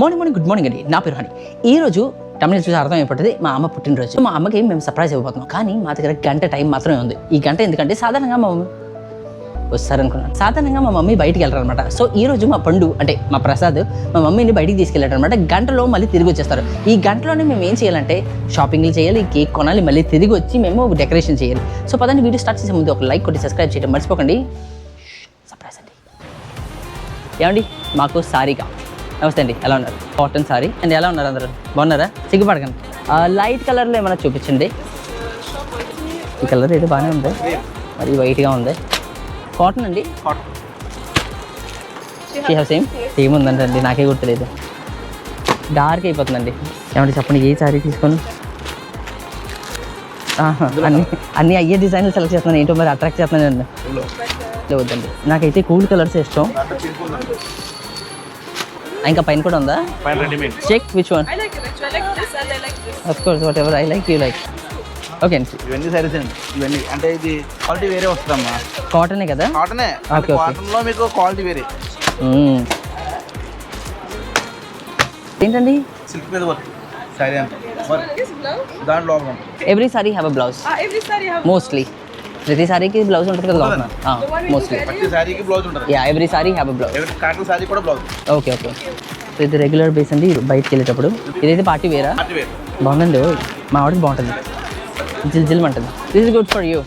Morning morning good morning అండి నా పేరు హని. ఈ రోజు తమిళ చూసి అర్థం అయిపోతుంది మా అమ్మ పుట్టినరోజు. మా అమ్మకి మేము సర్ప్రైజ్ ఇవ్వబోతున్నాం. కానీ మా దగ్గర గంట టైం మాత్రమే ఉంది. ఈ గంట ఎందుకంటే సాధారణంగా మా మమ్మీ వస్తారనుకున్నాను. సాధారణంగా మా మమ్మీ బయటికి వెళ్ళారనమాట. సో ఈ రోజు మా పండు అంటే మా ప్రసాద్ మా మమ్మీని బయటికి తీసుకెళ్ళారనమాట గంటలో మళ్ళీ తిరిగి వచ్చేస్తారు. ఈ గంటలోనే మేము ఏం చేయాలంటే షాపింగ్లు చేయాలి కేక్ కొనాలి మళ్ళీ తిరిగి వచ్చి మేము డెకరేషన్ చేయాలి. సో పదండి వీడియో స్టార్ట్ చేసే ముందు ఒక లైక్ కొట్టి సబ్స్క్రైబ్ చేయడం మర్చిపోకండి. సర్ప్రైజ్ అండి. ఏమండి? మాకు సారీగా. నమస్తే అండి ఎలా ఉన్నారు? Cotton sorry. అండ్ ఎలా ఉన్నారు అందరూ? బాగున్నారా? సిగ్గుపడకండి. లైట్ కలర్లో ఏమైనా చూపించండి. ఈ కలర్ అయితే బాగానే ఉంది. మరి వైట్గా ఉంది. కాటన్ అండి? సేమ్ సేమ్ ఉందంటండి నాకే గుర్తులేదు. డార్క్ అయిపోతుందండి. ఏమంటే చెప్పండి ఏ సారీ తీసుకొని? అన్ని అన్ని అయ్యే డిజైన్లు సెలెక్ట్ చేస్తున్నాను ఏంటో మరి అట్రాక్ట్ చేస్తున్నాను వద్దండి నాకైతే కూల్ కలర్స్ ఇష్టం. ఇంకా పైన కూడా ఉందా? పైన readymade check which one it actually. I like this and I like this. Of course whatever I like you like okay అండి ఇవన్నీ సారీస్ అండి. ఇవన్నీ. అంటే ఇది క్వాలిటీ వేరే వస్తుందమ్మా. కాటనే కదా? కాటనే. కాటన్లో మీకు క్వాలిటీ వేరే. మ్మ్. ఏంటండి? సిల్క్ మీద వర్క్ సారీ అంతా. లోపల. Every sari have a blouse Ah. Mostly ప్రతి సారీకి బ్లౌజ్ ఉంటుంది కదా మోస్ట్లీ wedding. ప్రతి సారీకి బ్లౌజ్ ఉంటుంది. Yeah every sari have a blouse ఎవరి కాటన్ సారీ కూడా బ్లౌజ్ ఓకే ఓకే సో ఇది రెగ్యులర్ బేస్ అండి. బయటికి వెళ్ళేటప్పుడు. ఇదైతే పార్టీ వేరా బాగుందండి. మా ఆవిడకి బాగుంటుంది. జిల్ జిల్ అంటుంది. This is good for you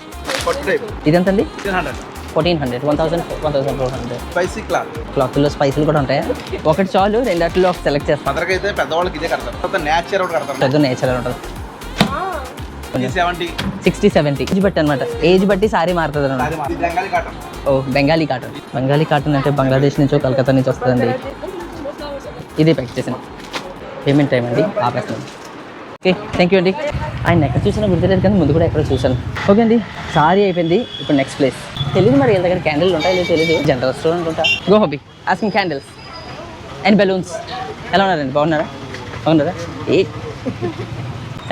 fifteen hundred fourteen hundred one thousand one thousand four hundred spicy cloth క్లాత్లో స్పైసీలు కూడా ఉంటాయా? ఒకటి చాలు రెండాటిలో ఒక సెలెక్ట్ చేస్తాం. అయితే పెద్దవాళ్ళకి ఇదే కడతారు తర్వాత నేచర్ ఒకటి కడతారు పెద్ద నేచర్ ఉంటుంది. సిక్స్టీ సెవెంటీ ఏజ్ బట్టి అనమాట ఏజ్ బట్టి సారీ మారుతుంది అనమాట ఓ బెంగాలీ కాటన్ బెంగాలీ కాటన్ అంటే బంగ్లాదేశ్ నుంచో కలకత్తా నుంచి వస్తుందండి. ఇదే ప్యాక్ చేసాను. పేమెంట్ టైం అండి ఆపేస్తాను ఓకే థ్యాంక్ యూ అండి. ఆయన ఎక్కడ చూసినా గుర్తులేదు కానీ ముందు కూడా ఎక్కడ చూసాను ఓకే అండి సారీ అయిపోయింది ఇప్పుడు నెక్స్ట్ ప్లేస్ తెలియదు మరి వీళ్ళ దగ్గర క్యాండిల్ ఉంటాయో లేదో తెలియదు జనరల్ స్టోర్ అనుకుంటా go hubby asking candles and balloons ఎలా ఉన్నారండి బాగున్నారా? బాగున్నారా? ఏ?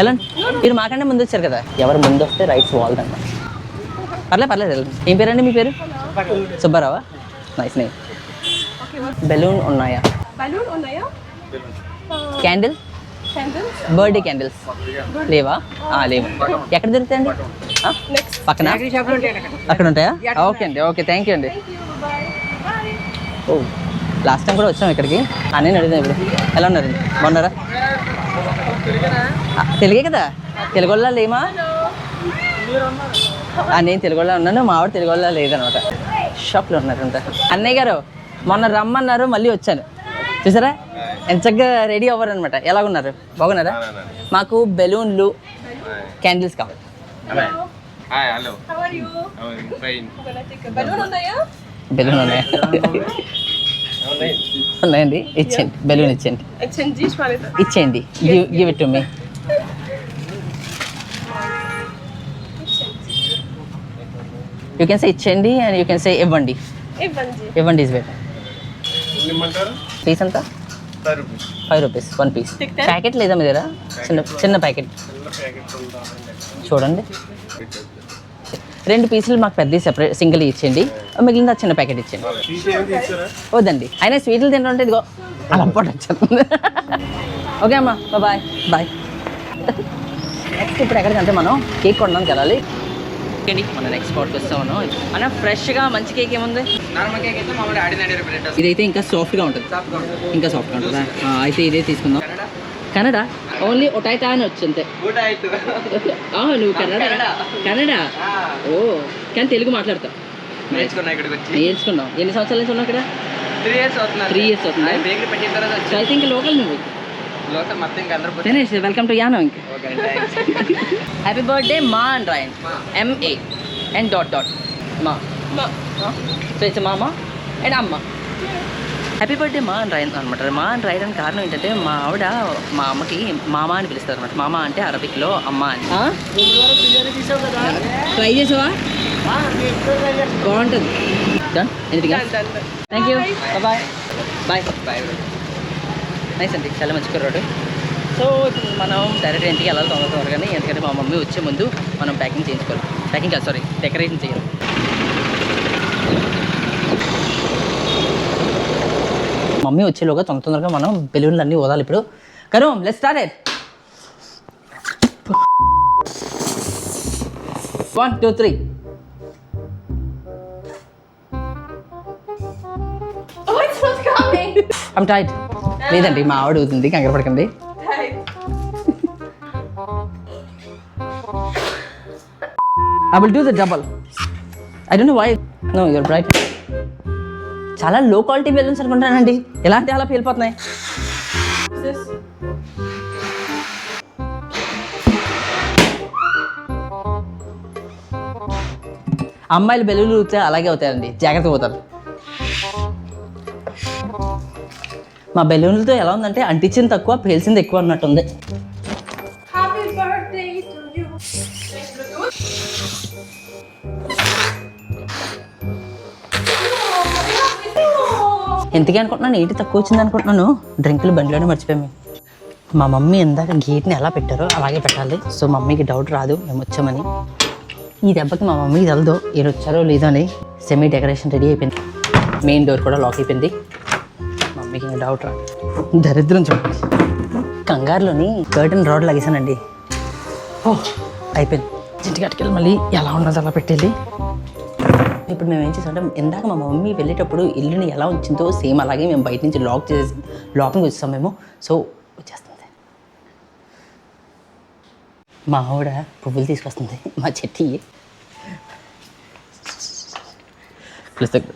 ఎలా మీరు మాకంటే ముందు వచ్చారు కదా. ఎవరు ముందు వస్తే రైట్స్ వాళ్ళదంట పర్లేదు పర్లేదు. ఏం పేరండి మీ పేరు? సుబ్బారావా. నైస్ నేమ్ బెలూన్ ఉన్నాయా? Balloon on there. Candle Candles. Birthday candles లేవా? ఆ, లేవు. ఎక్కడ దొరుకుతాయండి. పక్కన? అక్కడ. ఉంటాయా? ఓకే అండి ఓకే థ్యాంక్ యూ అండి. ఓ లాస్ట్ టైం కూడా వచ్చాం ఇక్కడికి. అన్నీ అడుగుతాం ఇప్పుడు. ఎలా ఉన్నారండి బాగున్నారా? తెలుగే కదా? తెలుగు వాళ్ళ లేమా నేను తెలుగు వాళ్ళ ఉన్నాను మా ఆవిడ తెలుగు వాళ్ళ లేదనమాట షాప్లో ఉన్నారంట. అన్నయ్య గారు మొన్న రమ్మన్నారు మళ్ళీ వచ్చాను. చూసారా? ఎంత చక్కగా రెడీ అవ్వరు అనమాట ఎలాగున్నారు? బాగున్నారా? మాకు బెలూన్లు క్యాండిల్స్ కావాలి. బెలూన్ ఉన్నాయా? ఉన్నాయండి. ఇచ్చేయండి. బెలూన్ ఇచ్చేయండి. ఇచ్చేయండి give give it to me you can say ఇచ్చేయండి. అండ్ యూ కెన్ సే ఇవ్వండి. ఇవ్వండి. ఇస్ బెటర్ పీస్ ఎంత? Five rupees. One piece. Packet లేదా మీ దగ్గర? చిన్న చిన్న ప్యాకెట్. చూడండి. రెండు పీసులు మాకు పెద్ద సెపరేట్ సింగిల్ ఇచ్చేయండి. మిగిలిన చిన్న ప్యాకెట్ ఇచ్చేయండి. వద్దండి. అయినా స్వీట్లు తింటుంటే ఇదిగో అలా పొట్ట వచ్చేస్తుంది. ఓకే అమ్మా బాయ్ బాయ్. నెక్స్ట్ ఇప్పుడు ఎక్కడికంటే మనం కేక్ కొనడానికి వెళ్ళాలి. ఓకేండి మన నెక్స్ట్ స్పాట్కి వస్తామను. అన్న ఫ్రెష్గా మంచి కేక్ ఏముంది? నార్మల్ కేక్ అయితే మామూలు ఇదైతే ఇంకా సాఫ్ట్గా ఉంటుంది. ఇంకా సాఫ్ట్గా ఉంటుందా అయితే ఇదే తీసుకుందాం. కన్నడ ఓన్లీ ఒటాయితా అని వచ్చింది. నువ్వు కన్నడ కన్నడ ఓ కానీ తెలుగు మాట్లాడతావు. నేర్చుకున్నావు. ఎన్ని సంవత్సరాల నుంచి ఉన్నావు ఇక్కడ? త్రీ ఇయర్స్ అవుతున్నా త్రీ ఇయర్స్ అవుతుందా. ఐ థింక్ లోకల్ నువ్వు. ఫినిష్ వెల్కమ్ టు యానో ఇంక. హ్యాపీ బర్త్డే మా and Ryan MA and dot dot మా. సో ఇట్స్ మామ అండ్ అమ్మ హ్యాపీ బర్త్డే మా అని రాయన్ అనమాట. మా అని రాయడానికి కారణం ఏంటంటే మా ఆవిడ మా అమ్మకి మామ అని పిలుస్తారు అనమాట. మామ అంటే అరబిక్లో అమ్మ అని. ట్రై చేసావా? బాగుంటుంది. Thank you bye bye bye nice అండి. చాలా మంచి కుర్రాడు. సో ఇప్పుడు మనం డైరెక్ట్ ఇంటికి వెళ్ళాలి తొందర త్వరగానే ఎందుకంటే మా మమ్మీ వచ్చే ముందు మనం ప్యాకింగ్ చేయించుకోవాలి. ప్యాకింగ్ కాదు సారీ డెకరేషన్ చేయాలి మమ్మీ వచ్చేలోగా తొందర తొందరగా మనం బెలూన్లు అన్నీ వదాలి ఇప్పుడు. కరు let start it one two three Oh, it's లేదండి మా ఆవిడ అవుతుంది కంగారు పడకండి. I will do the double I don't know why no your bright చాలా లో క్వాలిటీ బెలూన్స్ అనుకుంటానండి. ఎలాంటి అలా పేలిపోతున్నాయి? అమ్మాయిలు బెలూన్లు అలాగే అవుతాయండి. జాగ్రత్త పోతారు. మా బెలూన్లతో ఎలా ఉందంటే అంటించింది తక్కువ పేల్చింది ఎక్కువ అన్నట్టుంది. ఎంతకీ అనుకుంటున్నాను ఏంటి తక్కువ వచ్చింది అనుకుంటున్నాను? డ్రింకులు బండిలోనే మర్చిపోయాము మా మమ్మీ ఇందాక గేట్ని ఎలా పెట్టారో అలాగే పెట్టాలి. సో మమ్మీకి డౌట్ రాదు మేము వచ్చామని. ఈ దెబ్బకి మా మమ్మీకి తెలదు ఈయన వచ్చారో లేదో అని సెమీ డెకరేషన్ రెడీ అయిపోయింది. మెయిన్ డోర్ కూడా లాక్ అయిపోయింది. మమ్మీకి డౌట్ దరిద్రం చూడండి కంగారులోని కర్టన్ రాడ్ లాగేసానండి ఓ అయిపోయింది. ఇంటికి కట్టుకెళ్ళి మళ్ళీ ఎలా ఉన్నది అలా పెట్టేది? ఇప్పుడు మేము ఏం చేసామంటే ఇందాక మా మమ్మీ వెళ్ళేటప్పుడు ఇల్లుని ఎలా ఉంచిందో సేమ్ అలాగే మేము బయట నుంచి లాక్ చేసి లోపలికి వచ్చేసాం మేము. సో వచ్చేస్తుంది. మా ఆవిడ పువ్వులు తీసుకొస్తుంది మా చెట్టి ప్లస్ లైట్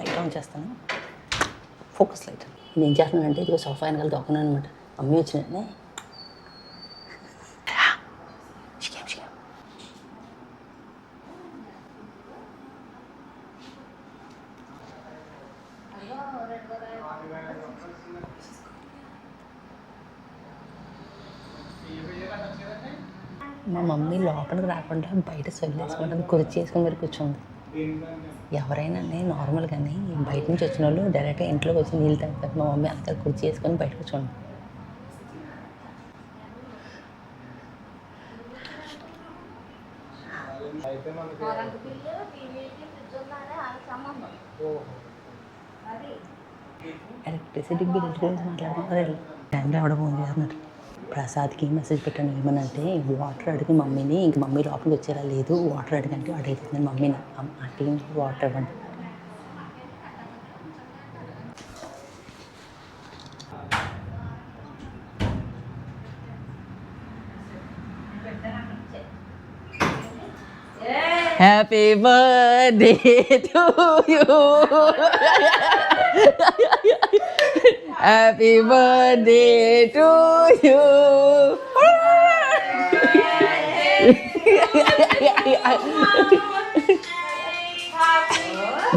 ఆన్ చేస్తాను? ఫోకస్ లైట్ నేను ఏం చేస్తున్నానంటే ఇదిగో సోఫా వెనకాల దొక్కను అనమాట మమ్మీ వచ్చినట్టే. మా మమ్మీ లోపలికి రాకుండా బయట సొల్లేసుకుంటుంది కుర్చీ వేసుకుని మరి కూర్చుంది. ఎవరైనా నార్మల్గానే బయట నుంచి వచ్చిన వాళ్ళు డైరెక్ట్గా ఇంట్లోకి వచ్చి నీళ్ళు తాగుతారు. మా మమ్మీ అంతా కుర్చీ వేసుకొని బయట కూర్చోండి. ఎలక్ట్రిసిటీ బిల్ గురించి మాట్లాడుతున్నారు. టైంలో ఎవడో ఫోన్ చేస్తున్నారు. ప్రసాద్కి మెసేజ్ పెట్టాను. ఏమనంటే వాటర్ అడిగి మమ్మీని. ఇంక మమ్మీ లోపలికి వచ్చేలా లేదు వాటర్ అడిగంటే అడుగుతుంది మమ్మీని ఆంటీ వాటర్ ఇవ్వండి happy birthday to you happy birthday to you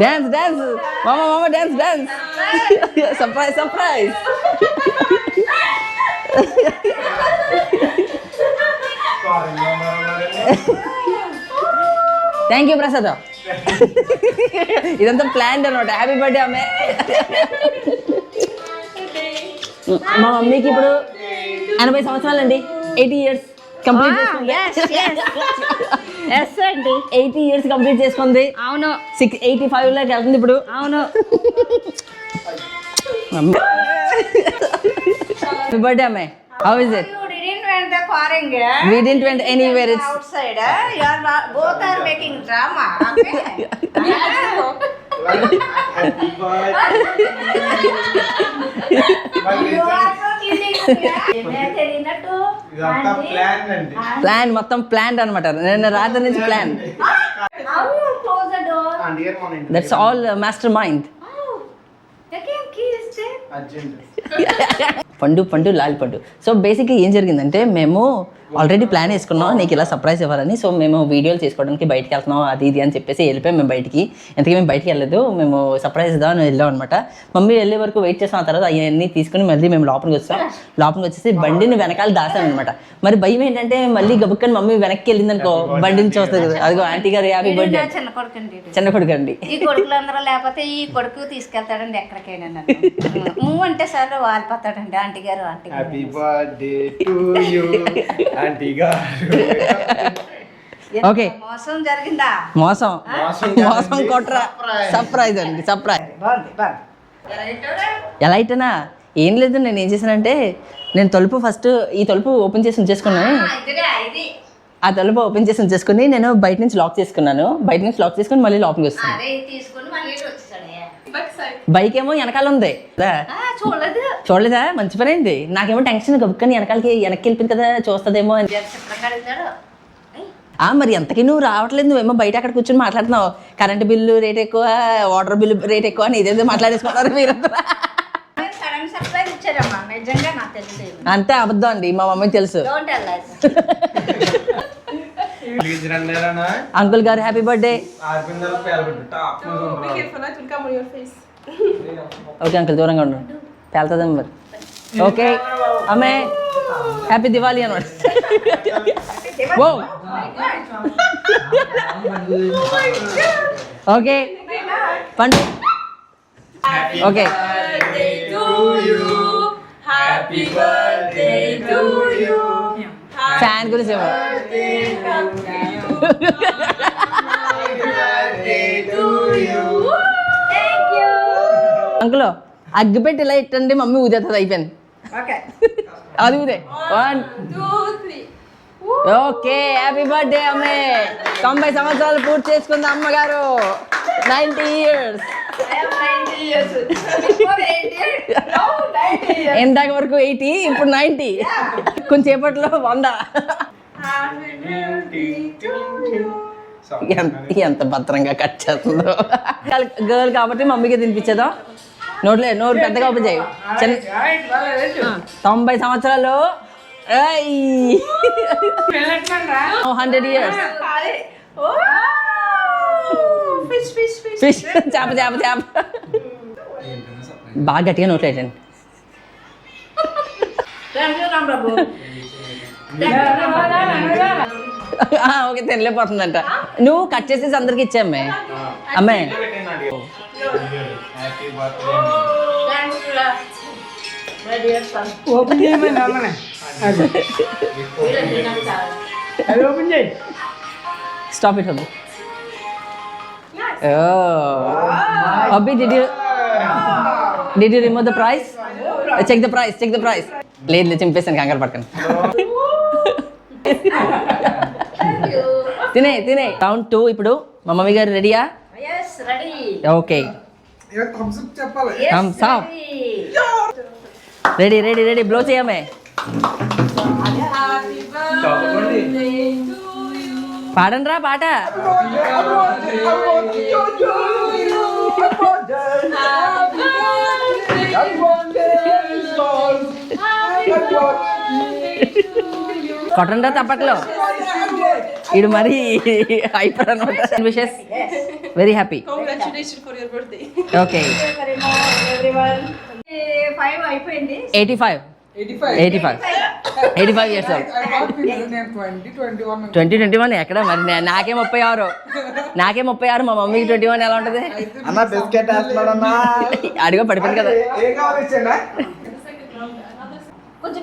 dance dance మామ మామ dance dance surprise surprise thank you Prasad ఇదంతా ప్లాన్ అనమాట హ్యాపీ బర్త్డే అమ్మే మా మమ్మీకి ఇప్పుడు ఎనభై సంవత్సరాలండి ఎయిటీ ఇయర్స్ కంప్లీట్ ఎస్ అండి. ఎయిటీ ఇయర్స్ కంప్లీట్ చేసుకుంది. అవును. సిక్స్ ఎయిటీ ఫైవ్లోకి వెళ్తుంది ఇప్పుడు. అవును. బర్త్డే అమ్మాయి how is it went the yeah? We didn't went anywhere. It's outside. Uh, you are both are making drama. Okay? Plan అండి plan మొత్తం plan అనమాట నేను రాత్రి నుంచి plan that's all master mind పండు పండు లాలి పండు. సో బేసిక్గా ఏం జరిగిందంటే మేము ఆల్రెడీ ప్లాన్ వేసుకున్నాం నీకు ఇలా సర్ప్రైజ్ ఇవ్వాలని? సో మేము వీడియోలు చేసుకోవడానికి బయటికి వెళ్తున్నాం అది ఇది అని చెప్పేసి వెళ్ళిపోయాం మేము బయటికి. ఎందుకంటే మేము బయటికి వెళ్ళలేదు. మేము సర్ప్రైజ్ ఇద్దామని వెళ్ళాం అనమాట మమ్మీ వెళ్ళే వరకు వెయిట్ చేసాం ఆ తర్వాత అవన్నీ తీసుకుని మళ్ళీ మేము లోపలికి వచ్చాం లోపలికి వచ్చేసి బండిని వెనకాల దాసాం అనమాట మరి భయం ఏంటంటే మళ్ళీ గబుక్కని మమ్మీ వెనక్కి వెళ్ళింది అనుకో బండిని చూస్తుంది కదా. అదిగో ఆంటీ గారు హ్యాపీ బర్త్డే చిన్న కొడుకు అండి. చిన్న ఈ కొడుకులందరూ లేకపోతే ఈ కొడుకు తీసుకెళ్తాడండి ఎక్కడికైనా నన్ను. అంటే సార్ వాలిపోతాడండి ఆంటీ గారు ఆంటీ గారు. Happy birthday to you aunty గారు. ఓకే. మోసం జరిగిందా? మోసం. మోసం కొట్రా. సర్ప్రైజ్ అండి సర్ప్రైజ్ ఎలా అయితేనా ఏం లేదు నేను ఏం చేశానంటే నేను తలుపు ఫస్ట్ ఈ తలుపు ఓపెన్ చేసి ఉంచేసుకున్నాను. ఆ తలుపు ఓపెన్ చేసి ఉంచేసుకుని నేను బయట నుంచి లాక్ చేసుకున్నాను. బయట నుంచి లాక్ చేసుకుని మళ్ళీ లోపలికి వస్తాను అదే తీసుకుని మళ్ళీ ఇటు వచ్చేసాడయ్యా Back side. బైక్ ఏమో వెనకాల ఉంది కదా? ఆ, చూడలేదు. చూడలేదా? మంచి పని అయింది. నాకేమో టెన్షన్ గబుక్కని వెనకాలకి వెనక్కి వెళ్ళిపోయింది కదా చూస్తుందేమో అని. మరి ఎంతకి నువ్వు రావట్లేదు నువ్వేమో బయట అక్కడ కూర్చొని మాట్లాడుతున్నావు. కరెంట్ బిల్లు రేట్ ఎక్కువ వాటర్ బిల్లు రేట్ ఎక్కువ అని ఇదేదో మాట్లాడేసుకున్నారు మీరు మీరు సడన్ సర్ప్రైజ్ ఇచ్చారమ్మా. నిజంగా నాకు తెలియదు అంతే అబద్ధం అండి మా మమ్మీకి తెలుసు. అంకుల్ గారు happy birthday. Be careful, it will come on your face. Okay uncle దూరంగా ఉండండి పేలుతుందేమో మరి ఓకే అమ్మే హ్యాపీ దివాళీ అనమాట ఓ ఓకే పండు okay Happy birthday to you. Fan గురించి అంకుల్ అగ్గిపెట్టి ఇలా ఇట్టండి మమ్మీ ఊదేస్తుంది అయిపోయింది. ఓకే. అది ఊదే. వన్. ఓకే హ్యాపీ బర్త్డే అమ్మే. తొంభై సంవత్సరాలు పూర్తి చేసుకుంది అమ్మగారు. Ninety years. ఇందాక వరకు ఎయిటీ ఇప్పుడు నైంటీ. కొంచెంసేపట్లో వంద. ఎంత భద్రంగా కట్ చేస్తుందో. గర్ల్ కాబట్టి మమ్మీకి తినిపించేదా నోట్లే నోరు పెద్దగా ఓపెన్ చేయి. తొంభై సంవత్సరాలు. Hundred years Oh! ఫిష్ చేప చేప చేప. బాగా గట్టిగా నోట్లో వేయండి ఓకే తినలేకపోతుందంట. నువ్వు కట్ చేసేసి అందరికి ఇచ్చామ్మే అమ్మాయి ఓపెన్ చేయమని అమ్మనే అది ఓపెన్ చేయి stop it hubby hubby did you did you remove the price check the price check the price లేదు లేదు చింపేసాను కంగారు పక్కన తినే తినే రౌండ్ టూ ఇప్పుడు మా మమ్మీ గారు రెడీయా ready okay thumbs up. Ready ready ready blow చేయమే Happy birthday to you. పాడండి రా పాట Happy birthday. Happy birthday to you. కొట్టండి రా తప్పట్లో ఇది మరి హైపర్ అనమాట wishes very happy Congratulations for your birthday. Okay five అయిపోయింది. Eighty five eighty five eighty five years twenty twenty one ఎక్కడ మరి? నాకే ముప్పై ఆరు. నాకే ముప్పై ఆరు మా మమ్మీకి ట్వంటీ వన్ ఎలా ఉంటుంది? అన్న బిస్కెట్ అడిగో పడిపోయింది కదా. కొంచెం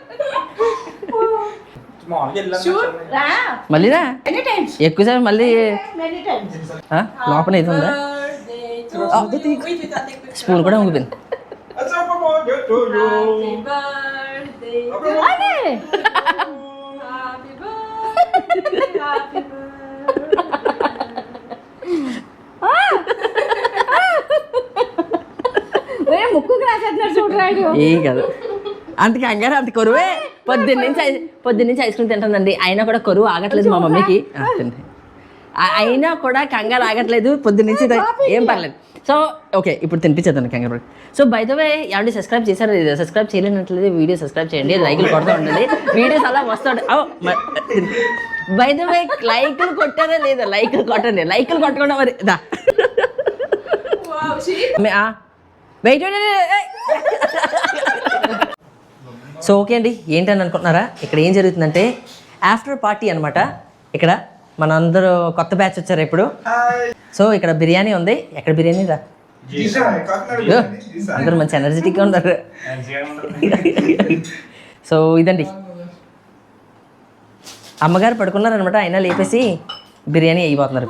మళ్ళీరా ఎక్కువసారి మళ్ళీ లోపల ఉందా స్పూన్ కూడా ఉంది ముక్కు అంతకి అంగారు అంత కొరువే పొద్దున్న నుంచి ఐ- పొద్దున్న నుంచి ఐస్ క్రీమ్ తింటుందండి. అయినా కూడా కరువు ఆగట్లేదు మా మమ్మీకి. అయినా కూడా కంగారు ఆగట్లేదు. పొద్దు నుంచి దా- ఏం పర్లేదు. సో ఓకే ఇప్పుడు తినిపించేద్దాం కంగారు. సో బై ద వే ఎవరి సబ్స్క్రైబ్ చేశారో లేదా సబ్స్క్రైబ్ చేయలేనట్లేదు వీడియో సబ్స్క్రైబ్ చేయండి. లైకులు కొడుతూ ఉండండి. వీడియోస్ అలా వస్తాడు బై ద వే లైకులు కొట్టారా లేదా? లైకులు కొట్టండి. లైకులు కొట్టకుండా మరి దా. She వెయిట్ సో ఓకే అండి. ఏంటని అనుకుంటున్నారా? ఇక్కడ ఏం జరుగుతుందంటే ఆఫ్టర్ పార్టీ అనమాట ఇక్కడ మనందరూ కొత్త బ్యాచ్ వచ్చారు ఇప్పుడు. సో ఇక్కడ బిర్యానీ ఉంది. ఎక్కడ బిర్యానీ రా? అందరూ మంచి ఎనర్జెటిక్గా ఉన్నారు. సో ఇదండి. అమ్మగారు పడుకున్నారనమాట అయినా లేపేసి బిర్యానీ అయిపోతున్నారు.